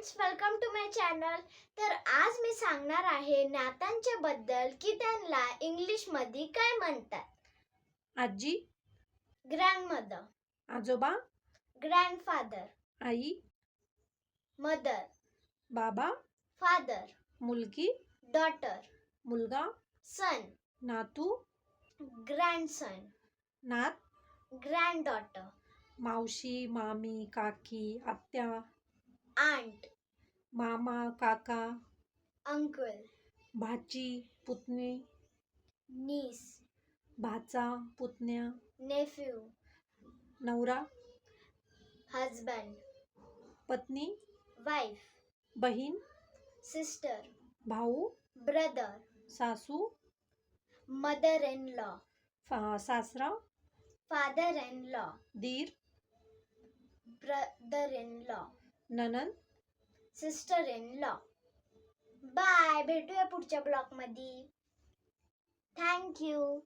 Friends welcome to my channel तर आज मी सांगणार आहे नातांच्या बद्दल की त्यांना इंग्लिशमध्ये काय म्हणतात. आजी ग्रँडमदर आजोबा ग्रँडफादर आई मदर बाबा फादर मुलगी डॉटर मुलगा सन नातू ग्रँडसन नात ग्रँडडॉटर मावशी मामी काकी आत्या आंट मामा काका अंकल भाची पुतणी नीस भाचा पुतण्या नेफ्यू नवरा हजबंड पत्नी वाईफ बहीण सिस्टर भाऊ ब्रदर सासू मदर इन लॉ फा सासरा फादर इन लॉ दीर ब्रदर इन लॉ ननंद सिस्टर इन लॉ. बाय. भेटूया पुढच्या ब्लॉगमध्ये. थँक्यू